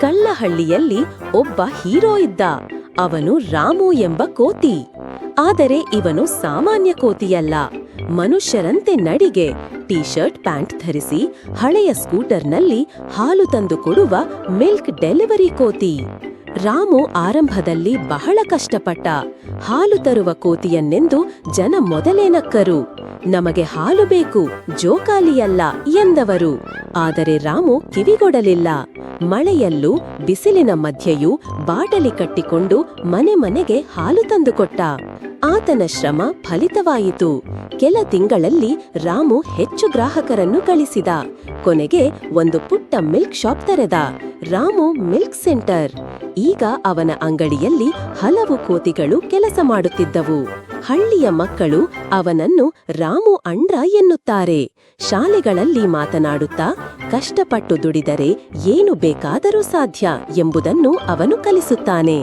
ಕಳ್ಳಹಳ್ಳಿಯಲ್ಲಿ ಒಬ್ಬ ಹೀರೋ ಇದ್ದ. ಅವನು ರಾಮು ಎಂಬ ಕೋತಿ. ಆದರೆ ಇವನು ಸಾಮಾನ್ಯ ಕೋತಿಯಲ್ಲ. ಮನುಷ್ಯರಂತೆ ನಡಿಗೆ ಟೀ ಶರ್ಟ್ ಪ್ಯಾಂಟ್ ಧರಿಸಿ, ಹಳೆಯ ಸ್ಕೂಟರ್ನಲ್ಲಿ ಹಾಲು ತಂದು ಕೊಡುವ ಮಿಲ್ಕ್ ಡೆಲಿವರಿ ಕೋತಿ. ರಾಮು ಆರಂಭದಲ್ಲಿ ಬಹಳ ಕಷ್ಟಪಟ್ಟ. ಹಾಲು ತರುವ ಕೋತಿಯನ್ನೆಂದು ಜನ ಮೊದಲೇ ನಕ್ಕರು. ನಮಗೆ ಹಾಲು ಬೇಕು ಜೋಕಾಲಿಯಲ್ಲ ಎಂದವರು. ಆದರೆ ರಾಮು ಕಿವಿಗೊಡಲಿಲ್ಲ. ಮಳೆಯಲ್ಲೂ ಬಿಸಿಲಿನ ಮಧ್ಯೆಯೂ ಬಾಟಲಿ ಕಟ್ಟಿಕೊಂಡು ಮನೆ ಮನೆಗೆ ಹಾಲು ತಂದುಕೊಟ್ಟ ಆತನ ಶ್ರಮ ಫಲಿತವಾಯಿತು. ಕೆಲ ತಿಂಗಳಲ್ಲಿ ರಾಮು ಹೆಚ್ಚು ಗ್ರಾಹಕರನ್ನು ಗಳಿಸಿದ ಕೊನೆಗೆ ಒಂದು ಪುಟ್ಟ ಮಿಲ್ಕ್ ಶಾಪ್ ತೆರೆದ. Ramu milk centre. ಈಗ ಅವನ ಅಂಗಡಿಯಲ್ಲಿ ಹಲವು ಕೋತಿಗಳು ಕೆಲಸ ಮಾಡುತ್ತಿದ್ದವು. ಹಳ್ಳಿಯ ಮಕ್ಕಳು ಅವನನ್ನು ರಾಮು ಅಂಡ್ರ ಎನ್ನುತ್ತಾರೆ. ಶಾಲೆಗಳಲ್ಲಿ ಮಾತನಾಡುತ್ತಾ ಕಷ್ಟಪಟ್ಟು ದುಡಿದರೆ ಏನು ಬೇಕಾದರೂ ಸಾಧ್ಯ ಎಂಬುದನ್ನು ಅವನು ಕಲಿಸುತ್ತಾನೆ.